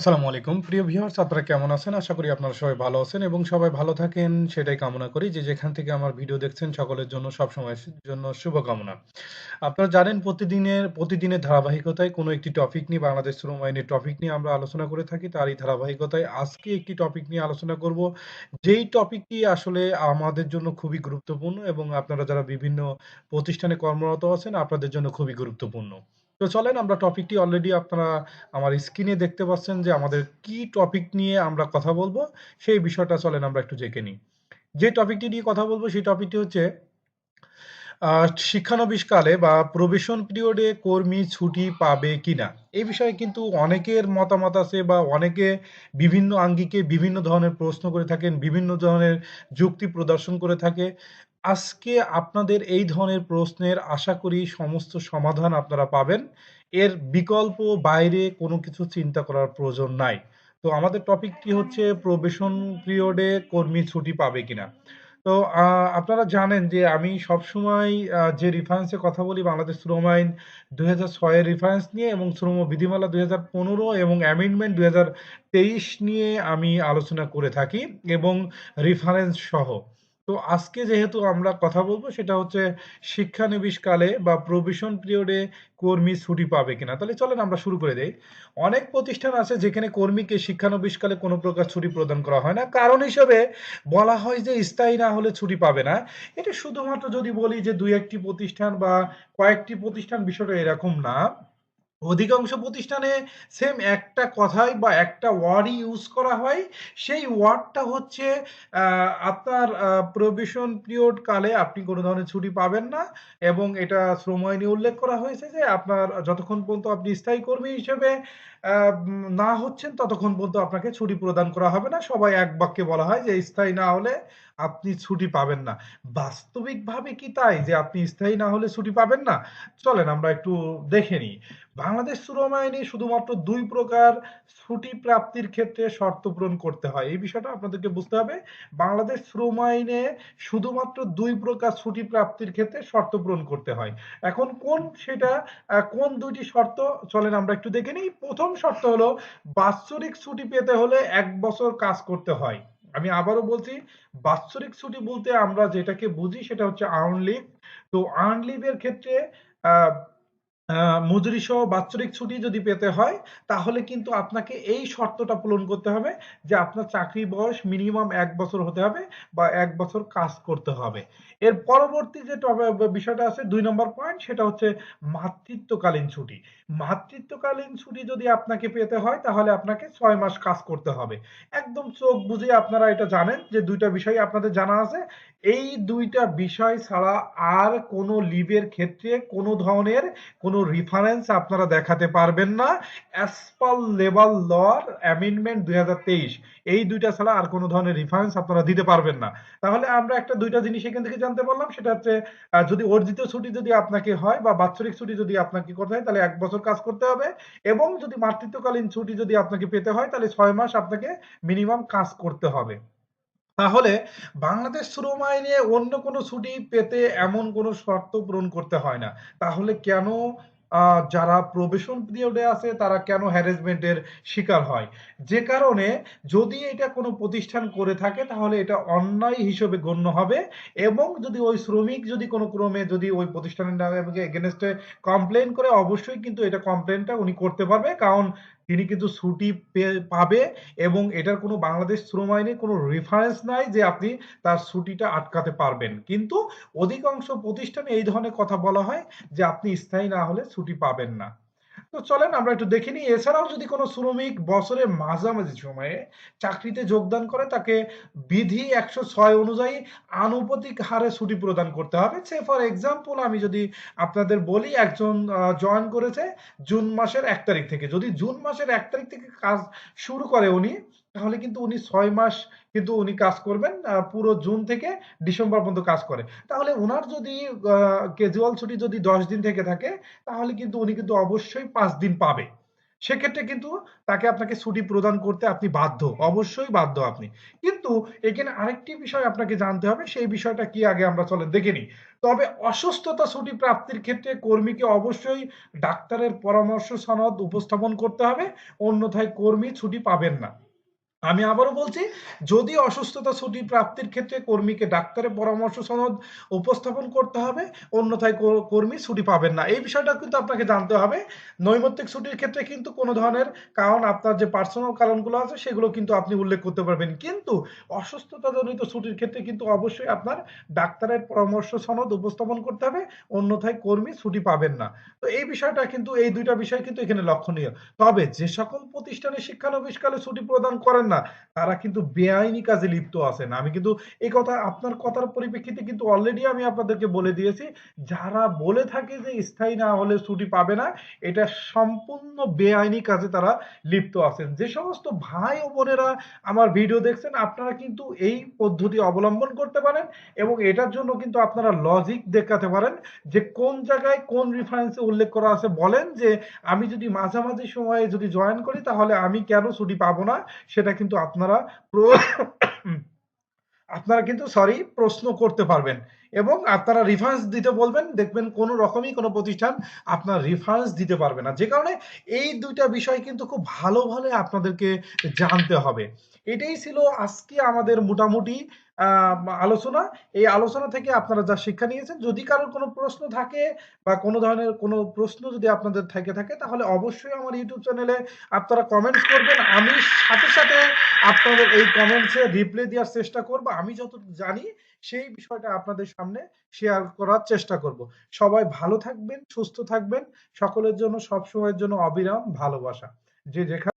আসসালামু আলাইকুম। প্রিয় ভিউয়ার্স আপনারা কেমন আছেন? আশা করি আপনারা সবাই ভালো আছেন এবং সবাই ভালো থাকেন, সেটাই কামনা করি যে যেখান থেকে আমার ভিডিও দেখছেন, সকলের জন্য সবসময় জন্য শুভকামনা। আপনারা জানেন, প্রতিদিনের প্রতিদিনের ধারাবাহিকতায় কোনো একটি টপিক নিয়ে, বাংলাদেশ শ্রম আইনের টপিক নিয়ে আমরা আলোচনা করে থাকি। তারই ধারাবাহিকতায় আজকে একটি টপিক নিয়ে আলোচনা করব। যেই টপিকটি আসলে আমাদের জন্য খুবই গুরুত্বপূর্ণ এবং আপনারা যারা বিভিন্ন প্রতিষ্ঠানে কর্মরত আছেন, আপনাদের জন্য খুবই গুরুত্বপূর্ণ। তো চলেন আমরা টপিকটি অলরেডি আপনারা আমার স্ক্রিনে দেখতে পাচ্ছেন যে আমাদের কি টপিক নিয়ে আমরা কথা বলব, সেই বিষয়টা চলেন আমরা একটু জেকে নিই। যে টপিকটি নিয়ে কথা বলব, সেই টপিকটি হচ্ছে শিক্ষানবিশকালে বা প্রবেশন পিরিয়ডে কর্মী ছুটি পাবে কিনা? এই বিষয়ে কিন্তু অনেকের মতামত আছে বা অনেকে বিভিন্ন আঙ্গিকে বিভিন্ন ধরনের প্রশ্ন করে থাকেন, বিভিন্ন ধরনের যুক্তি প্রদর্শন করে থাকে। আজকে আপনাদের এই ধরনের প্রশ্নের আশা করি সমস্ত সমাধান আপনারা পাবেন। এর বিকল্প বাইরে কোনো কিছু চিন্তা করার প্রয়োজন নাই। তো আমাদের টপিকটি হচ্ছে প্রবেশন পিরিয়ডে কর্মী ছুটি পাবে কিনা? তো আপনারা জানেন যে আমি সবসময় যে রেফারেন্সে কথা বলি বাংলাদেশ শ্রম আইন হাজার ছয়ের রেফারেন্স নিয়ে এবং শ্রম বিধিমালা দুই হাজার পনেরো এবং অ্যামেন্ডমেন্ট দুই হাজার তেইশ নিয়ে আমি আলোচনা করে থাকি এবং রেফারেন্স সহ। তো আজকে যেহেতু আমরা কথা বলব, সেটা হচ্ছে শিক্ষানবিশকালে বা প্রভিশন পিরিয়ডে কর্মী ছুটি পাবে কিনা। তাহলে চলেন আমরা শুরু করে দেই। অনেক প্রতিষ্ঠান আছে যেখানে কর্মীকে শিক্ষানবিশকালে কোনো প্রকার ছুটি প্রদান করা হয় না। কারণ হিসেবে বলা হয় যে স্থায়ী না হলে ছুটি পাবে না। এটা শুধুমাত্র যদি বলি যে দুই একটি প্রতিষ্ঠান বা কয়েকটি প্রতিষ্ঠান বিষয়টা এরকম না। অধিকাংশ প্রতিষ্ঠানে সেম একটা কথাই বা একটা ওয়ার্ডই ইউজ করা হয়। সেই ওয়ার্ডটা হচ্ছে আপনার প্রবেশন পিরিয়ড কালে আপনি কোনো ধরনের ছুটি পাবেন না এবং এটা শ্রম আইনে উল্লেখ করা হয়েছে যে আপনার যতক্ষণ পর্যন্ত আপনি স্থায়ী কর্মী হিসেবে না হচ্ছেন ততক্ষণ পর্যন্ত আপনাকে ছুটি প্রদান করা হবে না। সবাই এক বাক্যে বলা হয় যে স্থায়ী না হলে আপনি ছুটি পাবেন না। বাস্তবিকভাবে কি তাই যে আপনি স্থায়ী না হলে ছুটি পাবেন না? চলেন আমরা একটু দেখে নিই। বাংলাদেশ শ্রম আইনে শুধুমাত্র দুই প্রকার ছুটি প্রাপ্তির ক্ষেত্রে শর্ত পূরণ করতে হয়। এই বিষয়টা আপনাদেরকে বুঝতে হবে। বাংলাদেশ শ্রম আইনে শুধুমাত্র দুই প্রকার ছুটি প্রাপ্তির ক্ষেত্রে শর্ত পূরণ করতে হয়। এখন কোন সেটা কোন দুইটি শর্ত? চলেন আমরা একটু দেখে নিই। প্রথম শর্ত হলো, বাৎসরিক ছুটি পেতে হলে এক বছর কাজ করতে হয়। আমি আবারও বলছি, বাৎসরিক ছুটি বলতে আমরা যেটাকে বুঝি সেটা হচ্ছে আর্ন লিভ। তো আর্ন লিভের ক্ষেত্রে মজুরি সহ বাৎসরিক ছুটি যদি পেতে হয়, তাহলে কিন্তু আপনাকে এই শর্তটা পূরণ করতে হবে যে আপনার চাকরি বয়স মিনিমাম এক বছর হতে হবে বা এক বছর কাজ করতে হবে। এর পরবর্তী যে বিষয়টা আছে দুই নম্বর পয়েন্ট সেটা হচ্ছে মাতৃত্বকালীন ছুটি। মাতৃত্বকালীন ছুটি যদি আপনাকে পেতে হয়, তাহলে আপনাকে ছয় মাস কাজ করতে হবে। একদম চোখ বুঝে আপনারা এটা জানেন যে দুইটা বিষয় আপনাদের জানা আছে। এই দুইটা বিষয় ছাড়া আর কোনো লিভের ক্ষেত্রে কোনো ধরনের কোনো রিফারেন্স আপনারা দেখাতে পারবেন না। অ্যাজ পার লেবাল লর অ্যামেন্ডমেন্ট দুই হাজার তেইশ, এই দুইটা ছাড়া আর কোনো ধরনের রিফারেন্স আপনারা দিতে পারবেন না। তাহলে আমরা একটা দুইটা জিনিস এখান থেকে জানতে পারলাম, সেটা হচ্ছে যদি অর্জিত ছুটি যদি আপনাকে হয় বা বাৎসরিক ছুটি যদি আপনাকে করতে হয়, তাহলে এক বছর কাজ করতে হবে। এবং যদি মাতৃত্বকালীন ছুটি যদি আপনাকে পেতে হয়, তাহলে ছয় মাস আপনাকে মিনিমাম কাজ করতে হবে। তাহলে বাংলাদেশ শ্রম আইনে অন্য কোনো ছুটি পেতে এমন কোনো শর্ত পূরণ করতে হয় না। তাহলে কেন যারা প্রবেশন পিরিয়ডে আছে, তারা কেন হ্যারাসমেন্টের শিকার হয়? যে কারণে যদি এটা কোনো প্রতিষ্ঠান করে থাকে, তাহলে এটা অন্যায় হিসেবে গণ্য হবে এবং যদি ওই শ্রমিক যদি কোনো ক্রমে যদি ওই প্রতিষ্ঠানের এগেনস্টে কমপ্লেন করে, অবশ্যই কিন্তু এটা কমপ্লেনটা উনি করতে পারবে। কারণ তিনি কিন্তু ছুটি পাবে এবং এটার কোনো বাংলাদেশ শ্রম আইনে কোনো রেফারেন্স নাই যে আপনি তার ছুটিটা আটকাতে পারবেন। কিন্তু অধিকাংশ প্রতিষ্ঠানে এই ধরনের কথা বলা হয় যে আপনি স্থায়ী না হলে ছুটি পাবেন না। তো চলেন আমরা একটু দেখে নিই। এছাড়াও যদি কোনো শ্রমিক বছরের মাঝামাঝি সময়ে চাকরিতে যোগদান করে, তাকে বিধি একশো ছয় অনুযায়ী আনুপাতিক হারে ছুটি প্রদান করতে হবে। সে, ফর এক্সাম্পল, আমি যদি আপনাদের বলি, একজন জয়েন করেছে জুন মাসের এক তারিখ থেকে। যদি জুন মাসের এক তারিখ থেকে কাজ শুরু করে উনি তাহলে কিন্তু উনি ছয় মাস কিন্তু উনি কাজ করবেন পুরো জুন থেকে ডিসেম্বর পর্যন্ত কাজ করে। তাহলে ওনার যদি ক্যাজুয়াল ছুটি যদি দশ দিন থেকে থাকে, তাহলে কিন্তু উনি কিন্তু অবশ্যই পাঁচ দিন পাবে। সেক্ষেত্রে কিন্তু তাকে আপনাকে ছুটি প্রদান করতে আপনি বাধ্য, অবশ্যই বাধ্য আপনি। কিন্তু এখানে আরেকটি বিষয় আপনাকে জানতে হবে, সেই বিষয়টা কি আগে আমরা চলে দেখে নিই। তবে অসুস্থতা ছুটি প্রাপ্তির ক্ষেত্রে কর্মীকে অবশ্যই ডাক্তারের পরামর্শ সনদ উপস্থাপন করতে হবে, অন্যথায় কর্মী ছুটি পাবেন না। আমি আবারও বলছি, যদি অসুস্থতা ছুটি প্রাপ্তির ক্ষেত্রে কর্মীকে ডাক্তারের পরামর্শ সনদ উপস্থাপন করতে হবে, অন্যথায় কর- কর্মী ছুটি পাবেন না। এই বিষয়টা কিন্তু আপনাকে জানতে হবে। নৈমিত্তিক ছুটির ক্ষেত্রে কিন্তু কোনো ধরনের কারণ, আপনার যে পার্সোনাল কারণগুলো আছে, সেগুলো কিন্তু আপনি উল্লেখ করতে পারবেন। কিন্তু অসুস্থতাজনিত ছুটির ক্ষেত্রে কিন্তু অবশ্যই আপনার ডাক্তারের পরামর্শ সনদ উপস্থাপন করতে হবে, অন্যথায় কর্মী ছুটি পাবেন না। তো এই বিষয়টা কিন্তু, এই দুইটা বিষয় কিন্তু এখানে লক্ষণীয়। তবে যে সকল প্রতিষ্ঠানে শিক্ষানবিশকালে ছুটি প্রদান করেন না, তারা কিন্তু বেআইনি কাজে লিপ্ত আছেন আমি কিন্তু এই কথা, আপনার কথার পরিপ্রেক্ষিতে কিন্তু অলরেডি আমি আপনাদেরকে বলে দিয়েছি, যারা বলে থাকে যে স্থায়ী না হলে ছুটি পাবে না, এটা সম্পূর্ণ বেআইনি কাজে তারা লিপ্ত আছেন। যে সমস্ত ভাই ও বোনেরা আমার ভিডিও দেখছেন, আপনারা কিন্তু এই পদ্ধতি অবলম্বন করতে পারেন এবং এটার জন্য কিন্তু আপনারা লজিক দেখাতে পারেন যে কোন জায়গায় কোন রেফারেন্সে উল্লেখ করা আছে। বলেন যে আমি যদি মাঝামাঝি সময়ে যদি জয়েন করি, তাহলে আমি কেন ছুটি পাবো না? সেটা কিন্তু আপনারা আপনারা কিন্তু সরি প্রশ্ন করতে পারবেন এবং আপনারা রিফারেন্স দিতে বলবেন, দেখবেন কোনো রকমই কোনো প্রতিষ্ঠান আপনার রিফারেন্স দিতে পারবে না। যে কারণে এই দুইটা বিষয় কিন্তু খুব ভালোভাবে আপনাদেরকে জানতে হবে। এটাই ছিল আজকে আমাদের মোটামুটি আলোচনা। এই আলোচনা থেকে আপনারা যা শিক্ষা নিয়েছেন, যদি কারোর কোনো প্রশ্ন থাকে বা কোনো ধরনের কোনো প্রশ্ন যদি আপনাদের থেকে থাকে, তাহলে অবশ্যই আমার ইউটিউব চ্যানেলে আপনারা কমেন্টস করবেন। আমি সাথে সাথে আপনাদের এই কমেন্টসে রিপ্লাই দেওয়ার চেষ্টা করব। আমি যতটুকু জানি, সেই বিষয়টা আপনাদের সামনে শেয়ার করার চেষ্টা করব। সবাই ভালো থাকবেন, সুস্থ থাকবেন। সকলের জন্য সব সময়ের জন্য অবিরাম ভালোবাসা। যে যেখানে